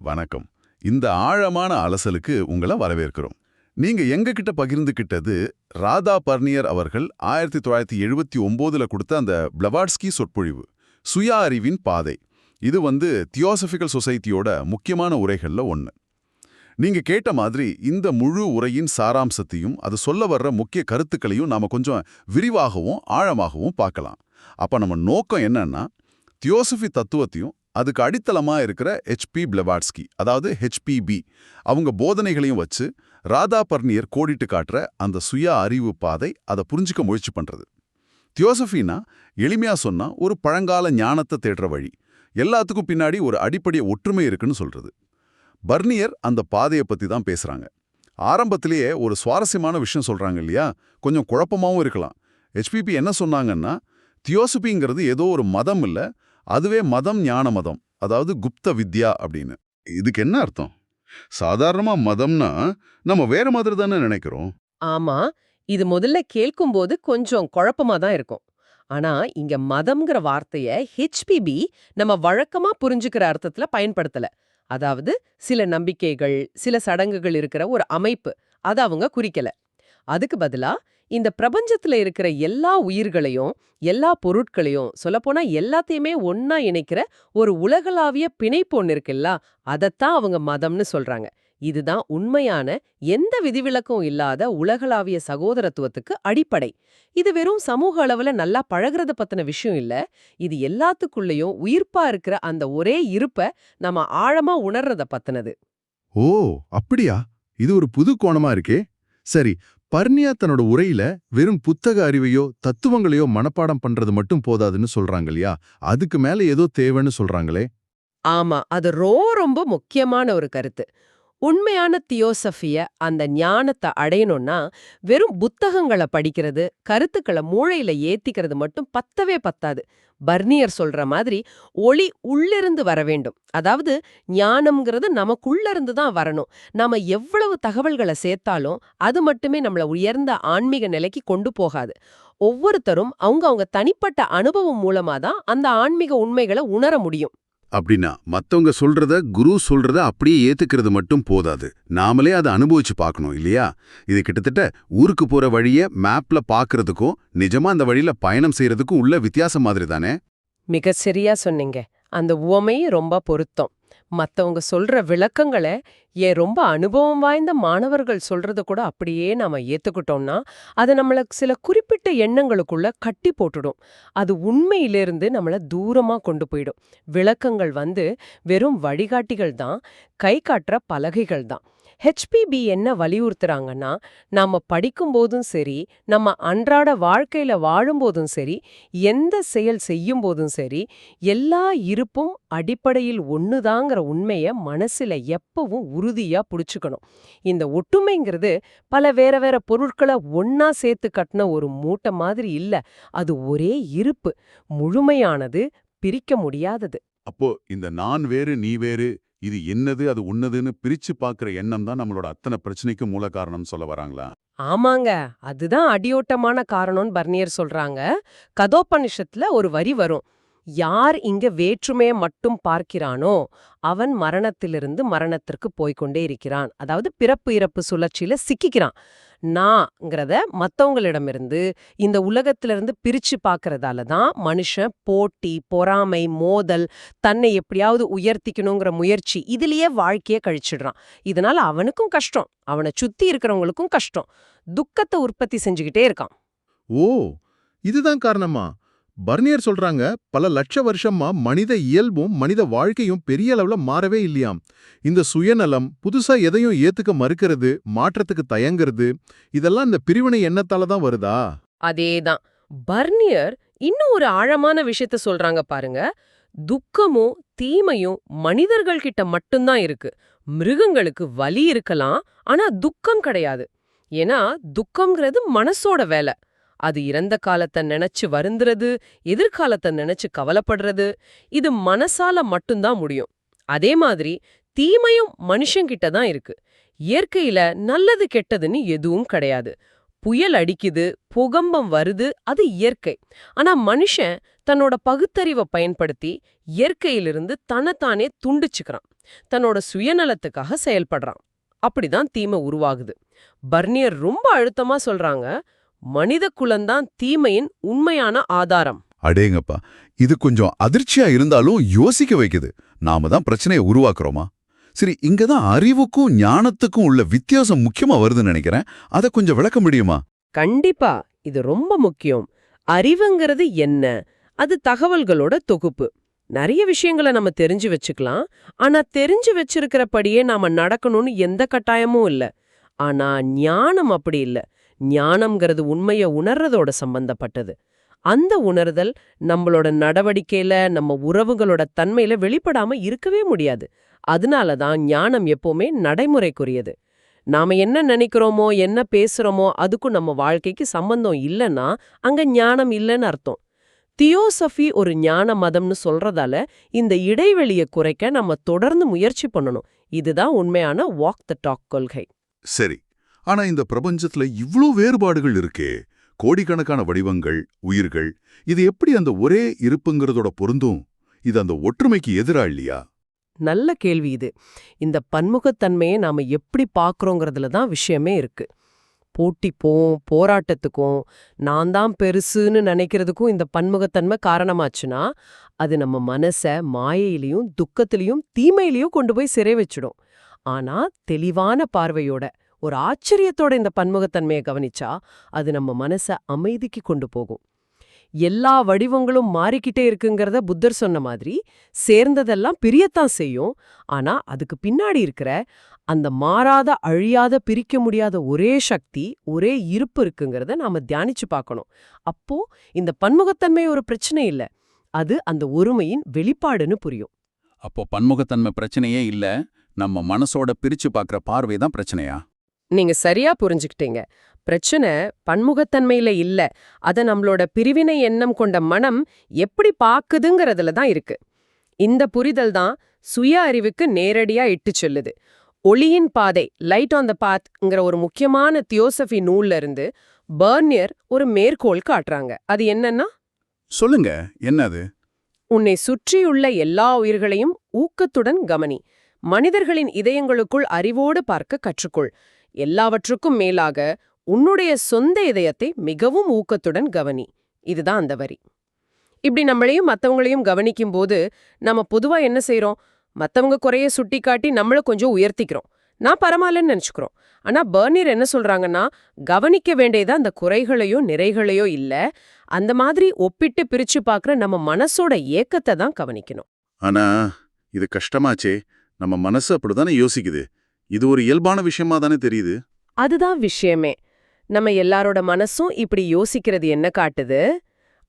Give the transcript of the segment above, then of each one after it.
வணக்கம். இந்த ஆழமான அலசலுக்கு உங்களை வரவேற்கிறோம். நீங்க எங்க கிட்ட பகிர்ந்துகிட்டது ராதா பர்னியர் அவர்கள் ஆயிரத்தி தொள்ளாயிரத்தி எழுபத்தி ஒம்போதுல கொடுத்த அந்த பிளவாட்ஸ்கி சொற்பொழிவு சுய அறிவின் பாதை. இது வந்து தியோசபிக்கல் சொசைட்டியோட முக்கியமான உரைகள்ல ஒன்று நீங்க கேட்ட மாதிரி இந்த முழு உரையின் சாராம்சத்தையும் அது சொல்ல வர்ற முக்கிய கருத்துக்களையும் நாம கொஞ்சம் விரிவாகவும் ஆழமாகவும் பார்க்கலாம். அப்ப நம்ம நோக்கம் என்னன்னா தியோசபி தத்துவத்தையும் அதுக்கு அடித்தளமா இருக்கிற ஹெச்பி பிளவாட்ஸ்கி அதாவது ஹெச்பிபி அவங்க போதனைகளையும் வச்சு ராதா பர்னியர் கோடிட்டு காட்டுற அந்த சுய அறிவு பாதை அதை புரிஞ்சுக்க முயற்சி பண்றது. தியோசஃபினா எளிமையா சொன்னா ஒரு பழங்கால ஞானத்தை தேடுற வழி. எல்லாத்துக்கும் பின்னாடி ஒரு அடிப்படை ஒற்றுமை இருக்குன்னு சொல்றது. பர்னியர் அந்த பாதையை பத்தி தான் பேசுறாங்க. ஆரம்பத்திலேயே ஒரு சுவாரஸ்யமான விஷயம் சொல்றாங்க இல்லையா? கொஞ்சம் குழப்பமாவும் இருக்கலாம். ஹெச்பிபி என்ன சொன்னாங்கன்னா தியோசபிங்கிறது ஏதோ ஒரு மதம் இல்ல அதுவே மதம் ஞான மதம். அதாவது குப்த வித்யா அப்படின்னு. இதுக்கு என்ன அர்த்தம்? சாதாரணமா மதம்னா நம்ம வேற மாதிரி தானே நினைக்கிறோம். ஆமா இது முதல்ல கேட்கும்போது கொஞ்சம் குழப்பமா தான் இருக்கும். ஆனா இங்க மதம்ங்கிற வார்த்தைய ஹெச்பிபி நம்ம வழக்கமா புரிஞ்சுக்கிற அர்த்தத்துல பயன்படுத்தல. அதாவது சில நம்பிக்கைகள் சில சடங்குகள் இருக்கிற ஒரு அமைப்பு அதை அவங்க குறிக்கல. அதுக்கு பதிலா இந்த பிரபஞ்சத்துல இருக்கிற எல்லா உயிர்களையும் எல்லா பொருட்களையும் சொல்லப்போனா எல்லாத்தையுமே ஒன்னா இணைக்கிற ஒரு உலகளாவிய பிணைப்பு ஒன்று இருக்குல்ல அதைத்தான் அவங்க மதம்னு சொல்றாங்க. இதுதான் உண்மையான எந்த விதிவிலக்கும் இல்லாத உலகளாவிய சகோதரத்துவத்துக்கு அடிப்படை. இது வெறும் சமூக அளவுல நல்லா பழகுறத பத்தின விஷயம் இல்ல. இது எல்லாத்துக்குள்ளேயும் உயிர்ப்பா இருக்கிற அந்த ஒரே இருப்ப நம்ம ஆழமா உணர்றத பத்தினது. ஓ அப்படியா? இது ஒரு புது கோணமா இருக்கே. சரி பர்னியா தன்னோட உரையில வெறும் புத்தக அறிவையோ தத்துவங்களையோ மனப்பாடம் பண்றது மட்டும் போதாதுன்னு சொல்றாங்க இல்லையா? அதுக்கு மேல ஏதோ தேவைன்னு சொல்றாங்களே? ஆமா அது ரொம்ப ரொம்ப முக்கியமான ஒரு கருத்து. உண்மையான தியோசஃபிய அந்த ஞானத்தை அடையணும்னா வெறும் புத்தகங்களை படிக்கிறது கருத்துக்களை மூளையில ஏத்திக்கிறது மட்டும் பத்தவே பத்தாது. பர்னியர் சொல்ற மாதிரி ஒளி உள்ளிருந்து வர வேண்டும். அதாவது ஞானம்ங்கிறது நமக்குள்ள இருந்து தான் வரணும். நாம எவ்வளவு தகவல்களை சேர்த்தாலும் அது மட்டுமே நம்மள உயர்ந்த ஆன்மீக நிலைக்கு கொண்டு போகாது. ஒவ்வொருத்தரும் அவங்க அவங்க தனிப்பட்ட அனுபவம் மூலமா தான் அந்த ஆன்மீக உண்மைகளை உணர முடியும். அப்படின்னா மத்தவங்க சொல்றத குரு சொல்றத அப்படியே ஏத்துக்கிறது மட்டும் போதாது. நாமளே அதை அனுபவிச்சு பார்க்கணும் இல்லையா? இது கிட்டத்தட்ட ஊருக்கு போற வழிய மேப்ல பாக்குறதுக்கும் நிஜமா அந்த வழியில பயணம் செய்யறதுக்கும் உள்ள வித்தியாசம் மாதிரி தானே மிக சரியா சொன்னீங்க. அந்த உவமை ரொம்ப பொருத்தம். மத்தவங்க சொல்ற விளக்கங்களை ஏன் ரொம்ப அனுபவம் வாய்ந்த மாணவர்கள் சொல்றத கூட அப்படியே நாம ஏத்துக்கிட்டோம்னா அது நம்மள சில குறிப்பிட்ட எண்ணங்களுக்குள்ள கட்டி போட்டுடும். அது உண்மையிலிருந்து நம்மள தூரமா கொண்டு போயிடும். விளக்கங்கள் வந்து வெறும் வழிகாட்டிகள் தான் கை காட்டுற பலகைகள் தான். ஹெச்பிபி என்ன வலியுறுத்துறாங்கன்னா நாம படிக்கும்போதும் சரி நம்ம அன்றாட வாழ்க்கையில வாழும்போதும் சரி எந்த செயல் செய்யும் போதும் சரி எல்லா இருப்பும் அடிப்படையில் ஒண்ணுதாங்கிற உண்மைய மனசுல எப்பவும் உறுதியா புடிச்சுக்கணும். இந்த ஒட்டுமைங்கிறது பல வேற வேற பொருட்களை ஒன்னா சேர்த்து கட்டின ஒரு மூட்டை மாதிரி இல்ல. அது ஒரே இருப்பு. முழுமையானது பிரிக்க முடியாதது. அப்போ இந்த நான் வேறு நீ வேறு இது என்னது அது உன்னதுன்னு பிரிச்சு பார்க்குற எண்ணம் தான் நம்மளோட அத்தனை பிரச்சனைக்கு மூல காரணம் சொல்ல வராங்களா? ஆமாங்க. அதுதான் அடியோட்டமான காரணம்னு பர்னியர் சொல்றாங்க. கதோபனிஷத்துல ஒரு வரி வரும். யார் இங்க வேற்றுமையை மட்டும் பார்க்கிறானோ அவன் மரணத்திலிருந்து மரணத்திற்கு போய்கொண்டே இருக்கிறான். அதாவது பிறப்பு இறப்பு சுழற்சியில சிக்கிக்கிறான். நான்ங்கிறத மத்தவங்களிடமிருந்து இந்த உலகத்திலிருந்து பிரிச்சு பார்க்கறதால தான் மனுஷன் போட்டி பொறாமை மோதல் தன்னை எப்படியாவது உயர்த்திக்கணுங்கிற முயற்சி இதுலயே வாழ்க்கைய கழிச்சிடுறான். இதனால அவனுக்கும் கஷ்டம் அவனை சுத்தி இருக்கிறவங்களுக்கும் கஷ்டம். துக்கத்தை உற்பத்தி செஞ்சுக்கிட்டே இருக்கான். ஓ! இதுதான் காரணமா? பர்னியர் சொல்றாங்க பல லட்ச வருஷமா மனித இயல்பும் மனித வாழ்க்கையும் பெரிய அளவுல மாறவே இல்லையாம். இந்த சுயநலம் புதுசா எதையும் ஏத்துக்க மறுக்கிறது மாற்றத்துக்கு தயங்குறது இதெல்லாம் இந்த பிரிவினை எண்ணத்தால தான் வருதா? அதேதான். பர்னியர் இன்னும் ஒரு ஆழமான விஷயத்த சொல்றாங்க பாருங்க. துக்கமும் தீமையும் மனிதர்கள் கிட்ட மட்டும்தான் இருக்கு. மிருகங்களுக்கு வலி இருக்கலாம் ஆனா துக்கம் கிடையாது. ஏன்னா துக்கம்ங்கிறது மனசோட வேலை. அது இறந்த காலத்தை நினைச்சு வருந்துறது எதிர்காலத்தை நினைச்சு கவலைப்படுறது இது மனசால மட்டும்தான் முடியும். அதே மாதிரி தீமையும் மனுஷங்கிட்ட தான் இருக்கு. இயற்கையில நல்லது கெட்டதுன்னு எதுவும் கிடையாது. புயல் அடிக்குது புகம்பம் வருது அது இயற்கை. ஆனா மனுஷன் தன்னோட பகுத்தறிவை பயன்படுத்தி இயற்கையிலிருந்து தன்னைத்தானே துண்டிச்சுக்கிறான். தன்னோட சுயநலத்துக்காக செயல்படுறான். அப்படிதான் தீமை உருவாகுது. பர்னியர் ரொம்ப அழுத்தமா சொல்றாங்க மனித குலம்தான் தீமையின் உண்மையான ஆதாரம். அடேங்கப்பா இது கொஞ்சம் அதிர்ச்சியா இருந்தாலும் யோசிக்க வைக்குது. நாம தான் பிரச்சனையை உருவாக்குறோமா? சரி இங்க தான் அறிவுக்கும் ஞானத்துக்கும் உள்ள வித்தியாசம் முக்கியமா வருதுன்னு நினைக்கிறேன். அதை கொஞ்சம் விளக்க முடியுமா? கண்டிப்பா இது ரொம்ப முக்கியம். அறிவுங்கிறது என்ன? அது தகவல்களோட தொகுப்பு. நிறைய விஷயங்களை நம்ம தெரிஞ்சு வச்சுக்கலாம். ஆனா தெரிஞ்சு வச்சிருக்கிறபடியே நாம நடக்கணும்னு எந்த கட்டாயமும் இல்ல. ஆனா ஞானம் அப்படி இல்ல. ஞானம்ங்கிறது உண்மைய உணர்றதோட சம்பந்தப்பட்டது. அந்த உணர்தல் நம்மளோட நடவடிக்கையில நம்ம உறவுகளோட தன்மையில வெளிப்படாம இருக்கவே முடியாது. அதனால தான் ஞானம் எப்பவுமே நடைமுறைக்குரியது. நாம என்ன நினைக்கிறோமோ என்ன பேசுறோமோ அதுக்கும் நம்ம வாழ்க்கைக்கு சம்பந்தம் இல்லைன்னா அங்க ஞானம் இல்லைன்னு அர்த்தம். தியோசஃபி ஒரு ஞான மதம்னு சொல்றதால இந்த இடைவெளியை குறைக்க நம்ம தொடர்ந்து முயற்சி பண்ணணும். இதுதான் உண்மையான வாக் த டாக் கொள்கை. சரி. ஆனா இந்த பிரபஞ்சத்துல இவ்ளோ வேறுபாடுகள் இருக்கே. கோடிக்கணக்கான வடிவங்கள் உயிர்கள் இது எப்படி அந்த ஒரே இருப்புங்கிறதோட பொருந்தும்? இது அந்த ஒற்றுமைக்கு எதிரா இல்லையா? நல்ல கேள்வி இது. இந்த பன்முகத்தன்மையை நாம எப்படி பார்க்குறோங்கிறதுல தான் விஷயமே இருக்கு. போட்டிப்போம் போராட்டத்துக்கும் நான் தான் பெருசுன்னு நினைக்கிறதுக்கும் இந்த பன்முகத்தன்மை காரணமாச்சுன்னா அது நம்ம மனச மாயையிலையும் துக்கத்திலையும் தீமையிலையும் கொண்டு போய் சிறை வச்சிடும். ஆனா தெளிவான பார்வையோட ஒரு ஆச்சரியத்தோட இந்த பன்முகத்தன்மையை கவனிச்சா அது நம்ம மனச அமைதிக்கு கொண்டு போகும். எல்லா வடிவங்களும் மாறிக்கிட்டே இருக்குங்கிறத புத்தர் சொன்ன மாதிரி சேர்ந்ததெல்லாம் பிரியத்தான் செய்யும். ஆனா அதுக்கு பின்னாடி இருக்கிற அந்த மாறாத அழியாத பிரிக்க முடியாத ஒரே சக்தி ஒரே இருப்பு இருக்குங்கிறத நாம தியானிச்சு பார்க்கணும். அப்போ இந்த பன்முகத்தன்மை ஒரு பிரச்சனை இல்ல. அது அந்த ஒருமையின் வெளிப்பாடுன்னு புரியும். அப்போ பன்முகத்தன்மை பிரச்சனையே இல்ல. நம்ம மனசோட பிரிச்சு பார்க்கற பார்வை தான் பிரச்சனையா? நீங்க சரியா புரிஞ்சுக்கிட்டீங்க. பிரச்சனை பன்முகத்தன்மையில இல்ல. அத நம்மளோட பிரிவினை எண்ணம் கொண்ட மனம் எப்படி பாக்குதுங்கிறதுல தான் இருக்கு. இந்த புரிதல் தான் சுய அறிவுக்கு நேரடியா இட்டு செல்லுது. ஒளியின் பாதை லைட் ஆன் த பாத்ங்கிற ஒரு முக்கியமான தியோசபி நூல்ல இருந்து பர்னியர் ஒரு மேற்கோள் காட்டுறாங்க. அது என்னன்னா? சொல்லுங்க. என்னது? உன்னை சுற்றியுள்ள எல்லா உயிர்களையும் ஊக்கத்துடன் கவனி. மனிதர்களின் இதயங்களுக்குள் அறிவோடு பார்க்க கற்றுக்கொள். எல்லாவற்றுக்கும் மேலாக உன்னுடைய சொந்த இதயத்தை மிகவும் ஊக்கத்துடன் கவனி. இதுதான் அந்த வரி. இப்படி நம்மளையும் மத்தவங்களையும் கவனிக்கும் போது நம்ம பொதுவா என்ன செய்கிறோம் மத்தவங்க குறைய சுட்டி காட்டி நம்மள கொஞ்சம் உயர்த்திக்கிறோம். நான் பரமாலன்னு நினைச்சுக்கிறோம். ஆனா பர்னியர் என்ன சொல்றாங்கன்னா கவனிக்க வேண்டியது அந்த குறைகளையோ நிறைகளையோ இல்ல. அந்த மாதிரி ஒப்பிட்டு பிரிச்சு பார்க்குற நம்ம மனசோட ஏக்கத்தை தான் கவனிக்கணும். ஆனா இது கஷ்டமாச்சே. நம்ம மனசு அப்படிதானே யோசிக்குது. இது ஒரு இயல்பான விஷயமா தானே தெரியுது? அதுதான் விஷயமே. நம்ம எல்லாரோட மனசும் இப்படி யோசிக்கிறது என்ன காட்டுது?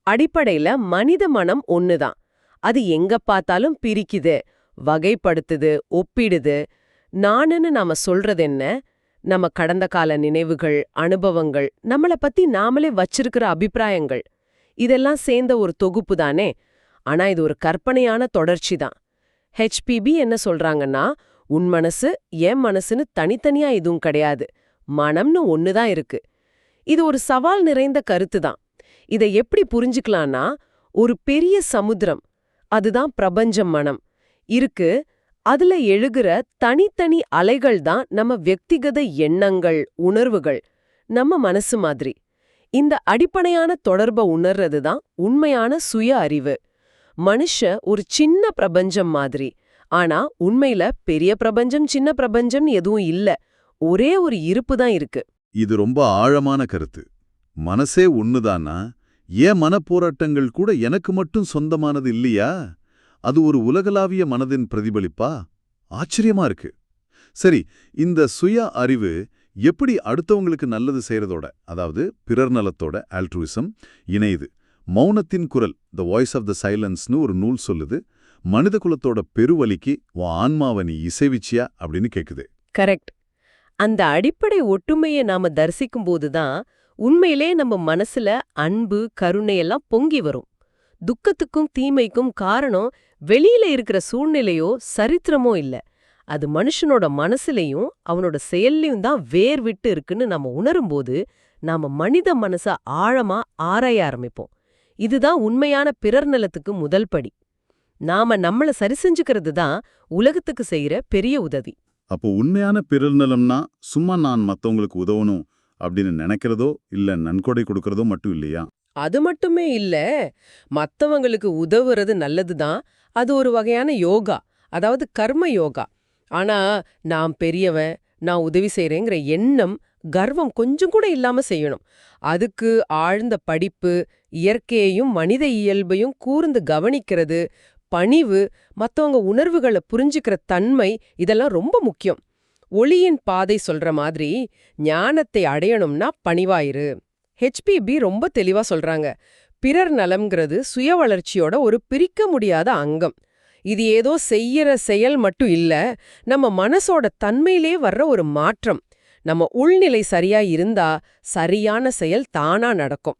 அடிப்படையில மனித மனம் ஒண்ணுதான். அது எங்க பார்த்தாலும் பிரிக்குது வகைப்படுத்துது ஒப்பிடுது. நானுன்னு நாம சொல்றது என்ன? நம்ம கடந்த கால நினைவுகள் அனுபவங்கள் நம்மள பத்தி நாமளே வச்சிருக்கிற அபிப்பிராயங்கள். இதெல்லாம் சேர்ந்த ஒரு தொகுப்பு தானே. ஆனா இது ஒரு கற்பனையான தொடர்ச்சி தான் ஹெச்பிபி என்ன சொல்றாங்கன்னா உன் மனசு என் மனசுன்னு தனித்தனியா எதுவும் கிடையாது. மனம்னு ஒன்று தான் இருக்கு. இது ஒரு சவால் நிறைந்த கருத்து தான். இதை எப்படி புரிஞ்சுக்கலாம்னா ஒரு பெரிய சமுத்திரம் அதுதான் பிரபஞ்சம் மனம். இருக்கு அதுல எழுகிற தனித்தனி அலைகள் தான் நம்ம வெக்திகத எண்ணங்கள் உணர்வுகள் நம்ம மனசு மாதிரி. இந்த அடிப்படையான தொடர்பை உணர்றது தான் உண்மையான சுய அறிவு. மனுஷ ஒரு சின்ன பிரபஞ்சம் மாதிரி ஆனா உண்மையில பெரிய பிரபஞ்சம் சின்ன பிரபஞ்சம் எதுவும் இல்ல. ஒரே ஒரு இருப்பு தான் இருக்கு. இது ரொம்ப ஆழமான கருத்து. மனசே ஒண்ணுதானா? ஏன் மனப்போராட்டங்கள் கூட எனக்கு மட்டும் சொந்தமானது இல்லையா? அது ஒரு உலகளாவிய மனதின் பிரதிபலிப்பா? ஆச்சரியமா இருக்கு. சரி இந்த சுய அறிவு எப்படி அடுத்தவங்களுக்கு நல்லது செய்யறதோட அதாவது பிறர் நலத்தோட ஆல்ட்ருவிசம் இணையுது. மௌனத்தின் குரல் த வாய்ஸ் ஆஃப் த சைலன்ஸ்னு ஒரு நூல் சொல்லுது. மனித குலத்தோட பெருவலிக்கு உன் ஆன்மாவை நீ இசைவிச்சியா? அப்படின்னு கேக்குது. கரெக்ட். அந்த அடிப்படை ஒட்டுமையை நாம தரிசிக்கும் போதுதான் உண்மையிலே நம்ம மனசுல அன்பு கருணை எல்லாம் பொங்கி வரும். துக்கத்துக்கும் தீமைக்கும் காரணம் வெளியில இருக்கிற சூழ்நிலையோ சரித்திரமோ இல்ல. அது மனுஷனோட மனசுலயும் அவனோட செயல்லையும் தான் வேர் விட்டு இருக்குன்னு நம்ம உணரும்போது நாம மனித மனச ஆழமா ஆராய ஆரம்பிப்போம். இதுதான் உண்மையான பிறர் நலத்துக்கு முதல் படி. நாம நம்மள சரி செஞ்சுக்கிறது தான் உலகத்துக்கு செய்யற பெரிய உதவி. அப்போ உண்மையான பிறநலம்னா சும்மா நான் மத்தவங்களுக்கு உதவணும் அப்படின்னு நினைக்கிறதோ இல்ல நன்கொடை கொடுக்கறதோ மட்டும் இல்லையா? அது மட்டுமே இல்ல மத்தவங்களுக்கு உதவுறது நல்லதுதான் அது ஒரு வகையான யோகா அதாவது கர்ம யோகா. ஆனா நான் பெரியவன் நான் உதவி செய்றேங்கிற எண்ணம் கர்வம் கொஞ்சம் கூட இல்லாம செய்யணும். அதுக்கு ஆழ்ந்த படிப்பு இயற்கையையும் மனித இயல்பையும் கூர்ந்து கவனிக்கிறது பணிவு மத்தவங்க உணர்வுகளை புரிஞ்சுக்கிற தன்மை இதெல்லாம் ரொம்ப முக்கியம். ஒளியின் பாதை சொல்ற மாதிரி ஞானத்தை அடையணும்னா பணிவாயிரு. ஹெச்பிபி ரொம்ப தெளிவா சொல்றாங்க. பிறர் நலம்ங்கிறது சுய வளர்ச்சியோட ஒரு பிரிக்க முடியாத அங்கம். இது ஏதோ செய்யற செயல் மட்டும் இல்ல நம்ம மனசோட தன்மையிலே வர்ற ஒரு மாற்றம். நம்ம உள்நிலை சரியா இருந்தா சரியான செயல் தானா நடக்கும்.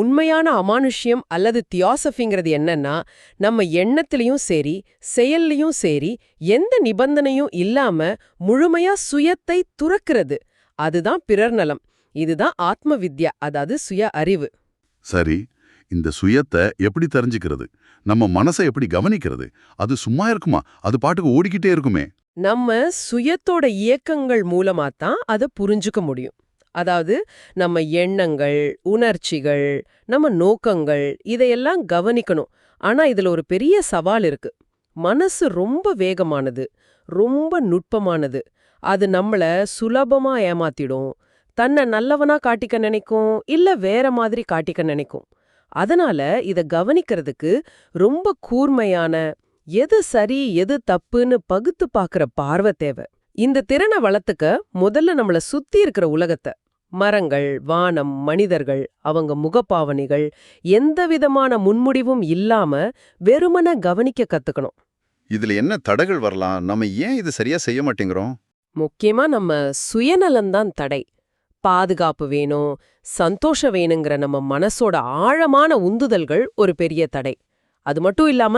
உண்மையான அமானுஷ்யம் அல்லது தியாசபிங்கிறது என்னன்னா நம்ம எண்ணத்திலையும் சரி செயல்லையும் சரி எந்த நிபந்தனையும் இல்லாம முழுமையா சுயத்தை துறக்கிறது. அதுதான் பிறர் நலம். இதுதான் ஆத்ம வித்யா அதாவது சுய அறிவு. சரி இந்த சுயத்தை எப்படி தெரிஞ்சுக்கிறது? நம்ம மனசை எப்படி கவனிக்கிறது? அது சும்மா இருக்குமா? அது பாட்டுக்கு ஓடிக்கிட்டே இருக்குமே. நம்ம சுயத்தோட இயக்கங்கள் மூலமா தான் அதை புரிஞ்சுக்க முடியும். அதாவது நம்ம எண்ணங்கள் உணர்ச்சிகள் நம்ம நோக்கங்கள் இதையெல்லாம் கவனிக்கணும். ஆனா இதுல ஒரு பெரிய சவால் இருக்கு. மனசு ரொம்ப வேகமானது ரொம்ப நுட்பமானது. அது நம்மள சுலபமா ஏமாத்திடும். தன்னை நல்லவனா காட்டிக்க நினைக்கும் இல்ல வேற மாதிரி காட்டிக்க நினைக்கும். அதனால இத கவனிக்கிறதுக்கு ரொம்ப கூர்மையான எது சரி எது தப்புன்னு பகுத்து பாக்குற பார்வை தேவை. இந்த திறனை வளர்த்துக்க முதல்ல நம்மள சுத்தி இருக்கிற உலகத்தை மரங்கள் வானம் மனிதர்கள் அவங்க முகப்பாவனைகள் எந்த விதமான முன்முடிவும் இல்லாம வெறுமன கவனிக்க கத்துக்கணும். இதுல என்ன தடைகள் வரலாம்? நம்ம ஏன் இது சரியா செய்ய மாட்டேங்கிறோம்? முக்கியமா நம்ம சுயநலம்தான் தடை. பாதுகாப்பு வேணும் சந்தோஷம் வேணுங்கிற நம்ம மனசோட ஆழமான உந்துதல்கள் ஒரு பெரிய தடை. அது மட்டும் இல்லாம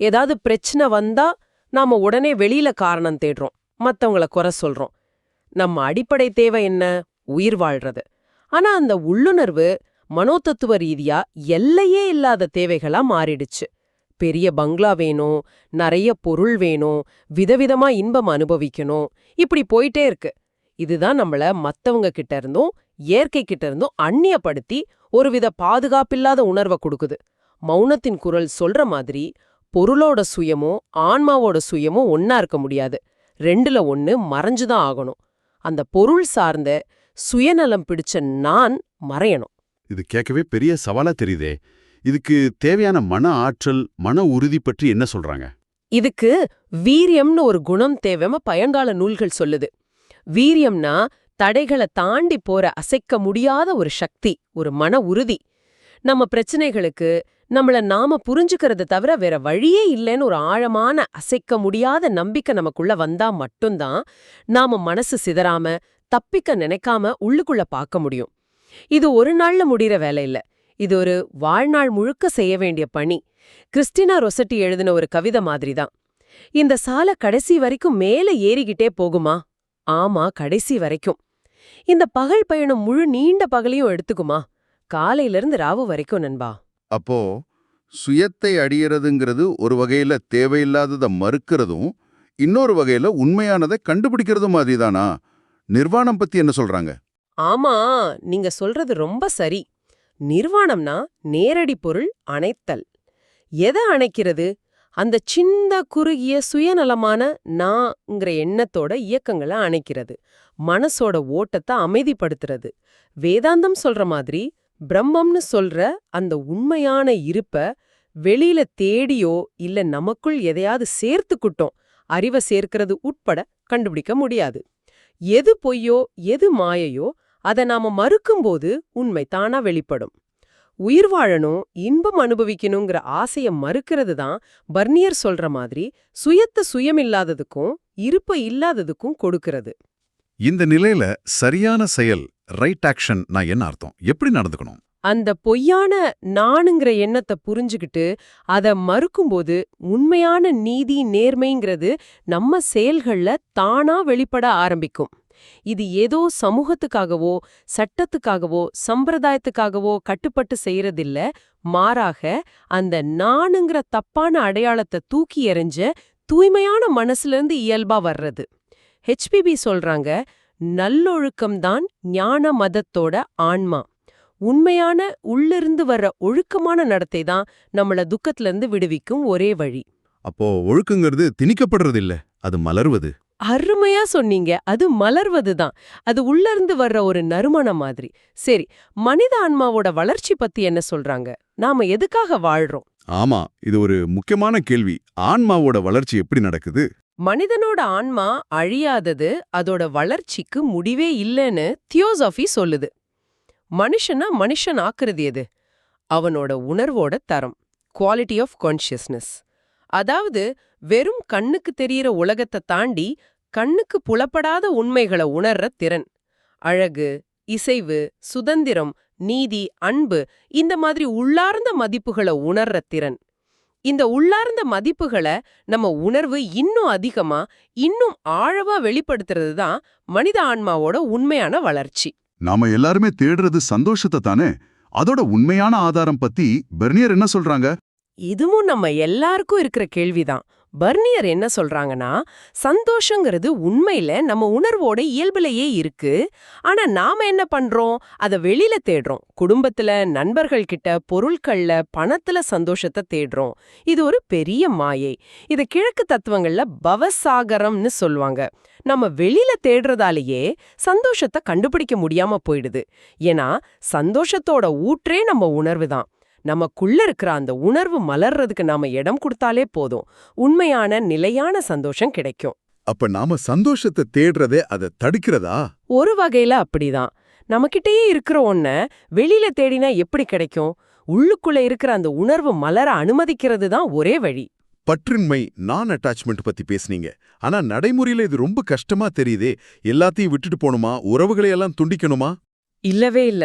ஏதாவது பிரச்சனை வந்தா நாம உடனே வெளியில காரணம் தேடுறோம் மத்தவங்கள குறை சொல்றோம். நம்ம அடிப்படை தேவை என்ன? உயிர் வாழ்றது. ஆனா அந்த உள்ளுணர்வு மனோதத்துவ ரீதியா எல்லையே இல்லாத தேவைகளா மாறிடுச்சு. பெரிய பங்களா வேணும் நிறைய பொருள் வேணும் விதவிதமா இன்பம் அனுபவிக்கணும். இப்படி போயிட்டே இருக்கு. இதுதான் நம்மள மத்தவங்க கிட்ட இருந்தும் இயற்கை கிட்ட இருந்தும் அந்நியப்படுத்தி ஒருவித பாதுகாப்பில்லாத உணர்வை கொடுக்குது. மௌனத்தின் குரல் சொல்ற மாதிரி பொருளோட சுயமும் ஆன்மாவோட சுயமும் ஒன்னா இருக்க முடியாது. ரெண்டுல ஒன்னு மறைஞ்சுதான் ஆகணும். அந்த பொருள் சார்ந்த சுயநலம் பிடிச்ச நான் மறையணும். இது கேட்கவே பெரிய சவாலா தெரியுதே. இதுக்கு தேவையான மன ஆற்றல் மன உறுதி பற்றி என்ன சொல்றாங்க? இதுக்கு வீரியம்னு ஒரு குணம் தேவைம பயங்கால நூல்கள் சொல்லுது. வீரியம்னா தடைகளை தாண்டி போற அசைக்க முடியாத ஒரு சக்தி ஒரு மன உறுதி. நம்ம பிரச்சனைகளுக்கு நம்மள நாம புரிஞ்சுக்கிறத தவிர வேற வழியே இல்லைன்னு ஒரு ஆழமான அசைக்க முடியாத நம்பிக்கை நமக்குள்ள வந்தா மட்டும்தான் நாம மனசு சிதறாம தப்பிக்க நினைக்காம உள்ளுக்குள்ள பார்க்க முடியும். இது ஒரு நாள்ல முடிகிற வேலை இல்ல. இது ஒரு வாழ்நாள் முழுக்க செய்ய வேண்டிய பணி. கிறிஸ்டினா ரொசட்டி எழுதின ஒரு கவிதை மாதிரிதான். இந்த சாலை கடைசி வரைக்கும் மேல ஏறிக்கிட்டே போகுமா? ஆமா கடைசி வரைக்கும். இந்த பகல் பயணம் முழு நீண்ட பகலையும் எடுத்துக்குமா? காலையில இருந்து ராவு வரைக்கும் நண்பா. அப்போ சுயத்தை அடியறதுங்கிறது ஒரு வகையில தேவையில்லாததை மறுக்கிறதும் இன்னொரு வகையில உண்மையானதை கண்டுபிடிக்கிறதும் மாதிரிதானா? நிர்வாணம் பத்தி என்ன சொல்றாங்க? ஆமா நீங்க சொல்றது ரொம்ப சரி. நிர்வாணம்னா நேரடி பொருள் அணைத்தல். எதை அணைக்கிறது? அந்த சின்ன குறுகிய சுயநலமான நாங்கிற எண்ணத்தோட இயக்கங்களை அணைக்கிறது. மனசோட ஓட்டத்தை அமைதிப்படுத்துறது. வேதாந்தம் சொல்ற மாதிரி பிரம்மம்னு சொல்ற அந்த உண்மையான இருப்ப வெளியில தேடியோ இல்ல நமக்குள் எதையாவது சேர்த்துக்கிட்டோம் அறிவை சேர்க்கிறது உட்பட கண்டுபிடிக்க முடியாது. எது பொய்யோ எது மாயையோ அதை நாம மறுக்கும்போது உண்மை தானா வெளிப்படும். உயிர் வாழணும் இன்பம் அனுபவிக்கணுங்கிற ஆசைய மறுக்கிறது தான் பர்னியர் சொல்ற மாதிரி சுயத்த சுயமில்லாததுக்கும் இருப்ப இல்லாததுக்கும் கொடுக்கிறது. இந்த நிலையில சரியான செயல் ரைட் ஆக்ஷன் நான் என்ன அர்த்தம்? எப்படி நடந்துக்கணும்? அந்த பொய்யான நானுங்கிற எண்ணத்தை புரிஞ்சுகிட்டு அத மறுக்கும்போது உண்மையான நீதி நேர்மைங்கிறது நம்ம செயல்கள்ல தானா வெளிப்பட ஆரம்பிக்கும். இது ஏதோ சமூகத்துக்காகவோ சட்டத்துக்காகவோ சம்பிரதாயத்துக்காகவோ கட்டுப்பட்டு செய்யறதில்ல. மாறாக அந்த நானுங்கிற தப்பான அடையாளத்தை தூக்கி எறிஞ்ச தூய்மையான மனசுலேருந்து இயல்பா வர்றது. ஹெச்பிபி சொல்றாங்க நல்லொழுக்கம்தான் ஞான மதத்தோட ஆன்மா. உண்மையான உள்ளிருந்து வர்ற ஒழுக்கமான நடத்தை தான் நம்மள துக்கத்திலிருந்து விடுவிக்கும் ஒரே வழி. அப்போ ஒழுக்கங்கிறது திணிக்கப்படுறது இல்ல அது மலர்வது. அருமையா சொன்னீங்க. அது மலர்வதுதான் அது உள்ள இருந்து வர்ற ஒரு நறுமணம் மாதிரி. சரி மனித ஆன்மாவோட வளர்ச்சி பத்தி என்ன சொல்றாங்க? நாம எதுக்காக வாழ்றோம்? ஆமா இது ஒரு முக்கியமான கேள்வி. ஆன்மாவோட வளர்ச்சி எப்படி நடக்குது? மனிதனோட ஆன்மா அழியாதது அதோட வளர்ச்சிக்கு முடிவே இல்லைன்னு தியோசாஃபி சொல்லுது. மனுஷனா மனுஷன் ஆக்குறது எது? அவனோட உணர்வோட தரம் குவாலிட்டி ஆஃப் கான்ஷியஸ்னஸ் அதாவது வெறும் கண்ணுக்கு தெரியற உலகத்தை தாண்டி கண்ணுக்கு புலப்படாத உண்மைகளை உணர்ற திறன். அழகு இசைவு சுதந்திரம் நீதி அன்பு இந்த மாதிரி உள்ளார்ந்த மதிப்புகளை உணர்ற திறன். இந்த உள்ளார்ந்த மதிப்புகளை நம்ம உணர்வு இன்னும் அதிகமா இன்னும் ஆழவா வெளிப்படுத்துறது தான் மனித ஆன்மாவோட உண்மையான வளர்ச்சி. நாம எல்லாருமே தேடுறது சந்தோஷத்தை தானே? அதோட உண்மையான ஆதாரம் பத்தி பெர்னியர் என்ன சொல்றாங்க? இதுவும் நம்ம எல்லாருக்கும் இருக்கிற கேள்விதான். பர்னியர் என்ன சொல்றாங்கன்னா சந்தோஷங்கிறது உண்மையில நம்ம உணர்வோட இயல்புலயே இருக்கு. ஆனா நாம என்ன பண்றோம்? அத வெளியில தேடுறோம். குடும்பத்துல நண்பர்கள் கிட்ட பொருட்கள்ல பணத்துல சந்தோஷத்தை தேடுறோம். இது ஒரு பெரிய மாயை. இத கிழக்கு தத்துவங்கள்ல பவசாகரம்னு சொல்லுவாங்க. நம்ம வெளியில தேடுறதாலேயே சந்தோஷத்தை கண்டுபிடிக்க முடியாம போயிடுது. ஏன்னா சந்தோஷத்தோட ஊற்றே நம்ம உணர்வு தான். நமக்குள்ள இருக்கிற அந்த உணர்வு மலர்றதுக்கு நாம இடம் கொடுத்தாலே போதும். உண்மையான நிலையான சந்தோஷம் கிடைக்கும். அப்ப நாம சந்தோஷத்தை தேடுறதே அதை தடுக்கிறதா? ஒரு வகையில அப்படிதான். நம்மகிட்டயே இருக்கிற ஒன்ன வெளியில தேடினா எப்படி கிடைக்கும்? உள்ளுக்குள்ள இருக்கிற அந்த உணர்வு மலர அனுமதிக்கிறது தான் ஒரே வழி. பற்றின்மை நான் அட்டாச்மெண்ட் பத்தி பேசுனீங்க. ஆனா நடைமுறையில இது ரொம்ப கஷ்டமா தெரியுதே. எல்லாத்தையும் விட்டுட்டு போணுமா? உறவுகளை எல்லாம் துண்டிக்கணுமா? இல்லவே இல்ல.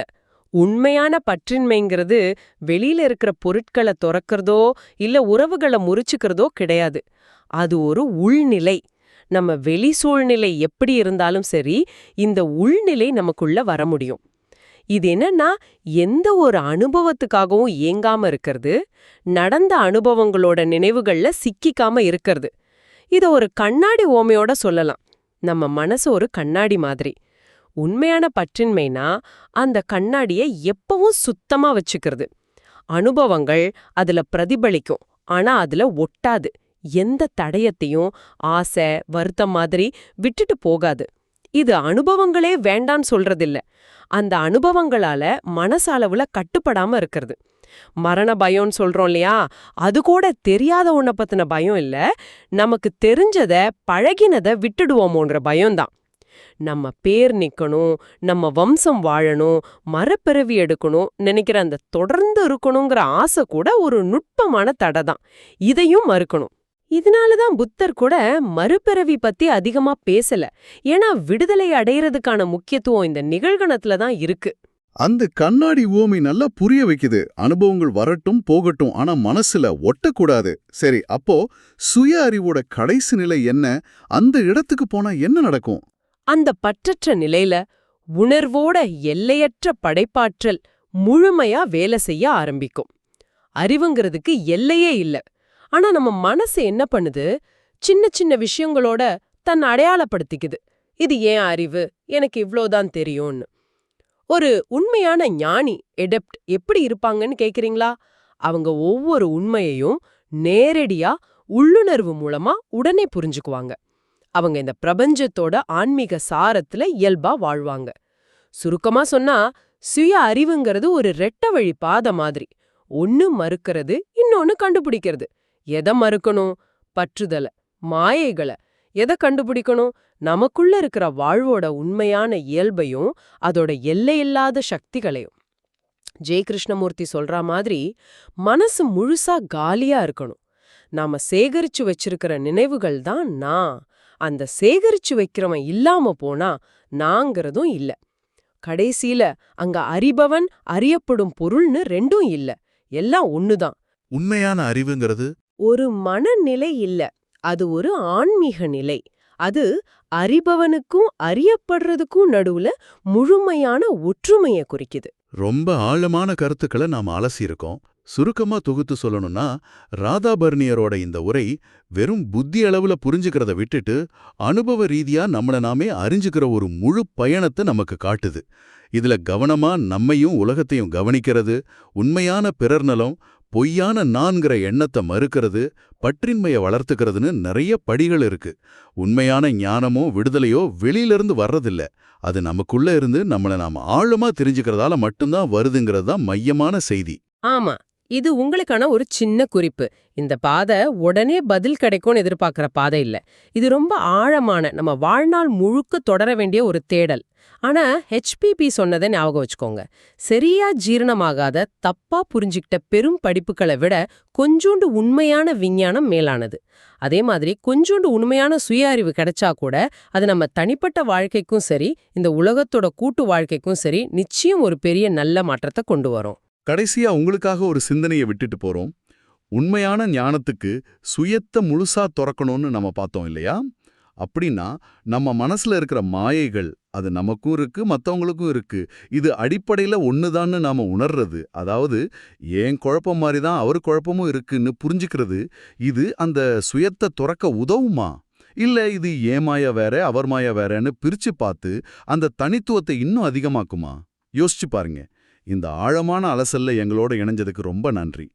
உண்மையான பற்றின்மைங்கிறது வெளியில இருக்கிற பொருட்களை துறக்கிறதோ இல்ல உறவுகளை முறிச்சுக்கிறதோ கிடையாது. அது ஒரு உள்நிலை. நம்ம வெளி சூழ்நிலை எப்படி இருந்தாலும் சரி இந்த உள்நிலை நமக்குள்ள வர முடியும். இது என்னன்னா எந்த ஒரு அனுபவத்துக்காகவும் ஏங்காம இருக்கிறது நடந்த அனுபவங்களோட நினைவுகள்ல சிக்கிக்காம இருக்கிறது. இத ஒரு கண்ணாடி ஓமையோட சொல்லலாம். நம்ம மனசு ஒரு கண்ணாடி மாதிரி. உண்மையான பற்றின்மைனா அந்த கண்ணாடியை எப்பவும் சுத்தமா வச்சுக்கிறது. அனுபவங்கள் அதுல பிரதிபலிக்கும் ஆனா அதுல ஒட்டாது. எந்த தடயத்தையும் ஆசை வருத்தம் மாதிரி விட்டுட்டு போகாது. இது அனுபவங்களே வேண்டான்னு சொல்றதில்ல. அந்த அனுபவங்களால மனசளவுல கட்டுப்படாம இருக்கிறது. மரண பயம்னு சொல்றோம் இல்லையா? அது கூட தெரியாத உன்ன பத்தின பயம் இல்ல. நமக்கு தெரிஞ்சத பழகினதை விட்டுடுவோமோன்ற பயம்தான். நம்ம பேர் நிக்கணும் நம்ம வம்சம் வாழணும் மரப்பிறவி எடுக்கணும் நினைக்கிற அந்த தொடர்ந்து இருக்கணுங்கிற ஆசை கூட ஒரு நுட்பமான தடை தான். இதையும் மறுக்கணும். இதனால தான் புத்தர் கூட மறுபிறவி பத்தி அதிகமா பேசல. ஏன்னா விடுதலை அடையறதுக்கான முக்கியத்துவம் இந்த நிகழ்கணத்துல தான் இருக்கு. அந்த கண்ணாடி ஓமை நல்லா புரிய வைக்குது. அனுபவங்கள் வரட்டும் போகட்டும் ஆனா மனசுல ஒட்டக்கூடாது. சரி அப்போ சுய அறிவோட கடைசி நிலை என்ன? அந்த இடத்துக்கு போனா என்ன நடக்கும்? அந்த பற்றற்ற நிலையில உணர்வோட எல்லையற்ற படைப்பாற்றல் முழுமையா வேலை செய்ய ஆரம்பிக்கும். அறிவுங்கிறதுக்கு எல்லையே இல்ல. ஆனா நம்ம மனசு என்ன பண்ணுது? சின்ன சின்ன விஷயங்களோட தன் அடையாளப்படுத்திக்குது. இது ஏன் அறிவு? எனக்கு இவ்ளோதான் தெரியும்னு. ஒரு உண்மையான ஞானி எடப்ட் எப்படி இருப்பாங்கன்னு கேக்குறீங்களா? அவங்க ஒவ்வொரு உண்மையையும் நேரடியா உள்ளுணர்வு மூலமா உடனே புரிஞ்சுக்குவாங்க. அவங்க இந்த பிரபஞ்சத்தோட ஆன்மீக சாரத்துல இயல்பா வாழ்வாங்க. சுருக்கமா சொன்னா சுய அறிவுங்கிறது ஒரு ரெட்ட வழி பாத மாதிரி. ஒன்னு மறுக்கிறது இன்னொன்னு கண்டுபிடிக்கிறது. எதை மறுக்கணும்? பற்றுதல மாயைகளை. எதை கண்டுபிடிக்கணும்? நமக்குள்ள இருக்கிற வாழ்வோட உண்மையான இயல்பையும் அதோட எல்லையில்லாத சக்திகளையும். ஜெய கிருஷ்ணமூர்த்தி சொல்ற மாதிரி மனசு முழுசா காலியா இருக்கணும். நாம சேகரிச்சு வச்சிருக்கிற நினைவுகள் தான் நான். அந்த சேகரிச்சு வைக்கிறவன் இல்லாம போனா நாங்கிறதும் இல்ல. கடைசியில அங்க அறிபவன் அறியப்படும் பொருள்னு ரெண்டும் இல்ல. எல்லாம் ஒண்ணுதான். உண்மையான அறிவுங்கிறது? ஒரு மனநிலை இல்ல. அது ஒரு ஆன்மீக நிலை. அது அறிபவனுக்கும் அறியப்படுறதுக்கும் நடுவுல முழுமையான ஒற்றுமையை குறிக்குது. ரொம்ப ஆழமான கருத்துக்களை நாம் அலசியிருக்கோம். சுருக்கமா தொகுத்து சொல்லணும்னா ராதாபர்ணியரோட இந்த உரை வெறும் புத்தி அளவுல புரிஞ்சுக்கிறத விட்டுட்டு அனுபவ ரீதியா நம்மள நாமே அறிஞ்சுக்கிற ஒரு முழு பயணத்தை நமக்கு காட்டுது. இதுல கவனமா நம்மையும் உலகத்தையும் கவனிக்கிறது உண்மையான பிறர் நலம் பொய்யான நான்கிற எண்ணத்தை மறுக்கிறது பற்றின்மையை வளர்த்துக்கிறதுன்னு நிறைய படிகள் இருக்கு. உண்மையான ஞானமோ விடுதலையோ வெளியிலிருந்து வர்றதில்ல. அது நமக்குள்ள இருந்து நம்மள நாம ஆழமா தெரிஞ்சுக்கிறதால மட்டும்தான் வருதுங்கிறது தான் மையமான செய்தி. ஆமா. இது உங்களுக்கான ஒரு சின்ன குறிப்பு. இந்த பாதை உடனே பதில் கிடைக்கும்னு எதிர்பார்க்குற பாதை இல்ல. இது ரொம்ப ஆழமான நம்ம வாழ்நாள் முழுக்க தொடர வேண்டிய ஒரு தேடல். ஆனா ஹெச்பிபி சொன்னதை ஞாபகம் வச்சுக்கோங்க. சரியா ஜீரணமாகாத தப்பா புரிஞ்சுக்கிட்ட பெரும் படிப்புகளை விட கொஞ்சோண்டு உண்மையான விஞ்ஞானம் மேலானது. அதே மாதிரி கொஞ்சோண்டு உண்மையான சுய அறிவு கிடைச்சா கூட அது நம்ம தனிப்பட்ட வாழ்க்கைக்கும் சரி இந்த உலகத்தோட கூட்டு வாழ்க்கைக்கும் சரி நிச்சயம் ஒரு பெரிய நல்ல மாற்றத்தை கொண்டு வரும். கடைசியா உங்களுக்காக ஒரு சிந்தனையை விட்டுட்டு போறோம். உண்மையான ஞானத்துக்கு சுயத்தை முழுசா துறக்கணும்னு நம்ம பார்த்தோம் இல்லையா? அப்படின்னா நம்ம மனசுல இருக்கிற மாயைகள் அது நமக்கும் இருக்கு மத்தவங்களுக்கும் இருக்கு. இது அடிப்படையில ஒண்ணுதான்னு நாம உணர்றது. அதாவது ஏன் குழப்பம் மாதிரி தான் அவர் குழப்பமும் இருக்குன்னு புரிஞ்சுக்கிறது. இது அந்த சுயத்தை துறக்க உதவுமா? இல்ல இது ஏமாயா வேற அவர் மாயா வேறன்னு பிரிச்சு பார்த்து அந்த தனித்துவத்தை இன்னும் அதிகமாக்குமா? யோசிச்சு பாருங்க. இந்த ஆழமான அலசல்ல எங்களோட இணைஞ்சதுக்கு ரொம்ப நன்றி.